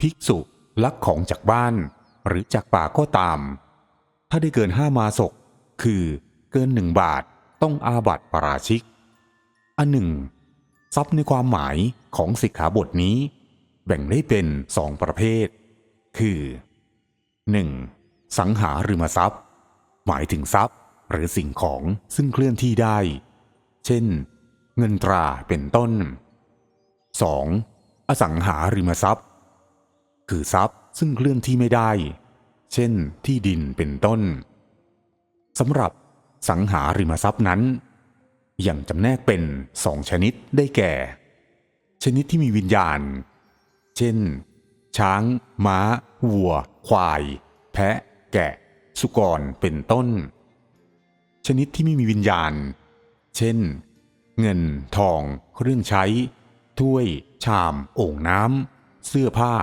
ภิกษุลักของจากบ้าน หรือจากป่าก็ตาม ถ้าได้เกินห้ามาศก คือเกินหนึ่งบาทต้องอาบัติปราชิก อันหนึ่ง ทรัพย์ในความหมายของสิกขาบทนี้ แบ่งได้เป็นสองประเภท คือ 1. สังหาริมทรัพย์ หมายถึงทรัพย์ หรือสิ่งของซึ่งเคลื่อนที่ได้ เช่น เงินตราเป็นต้น 2. อสังหาริมทรัพย์ คือทรัพย์ซึ่งเคลื่อนที่ไม่ได้ เช่นที่ดินเป็นต้นสำหรับสังหาริมทรัพย์นั้นยังจำแนกเป็นสองชนิดได้แก่ ชนิดที่มีวิญญาณ เช่น ช้าง ม้า วัว ควาย แพะ แกะ สุกรเป็นต้น ชนิดที่ไม่มีวิญญาณ เช่น เงิน ทอง เครื่องใช้ ถ้วย ชาม โอ่งน้ำเสื้อผ้า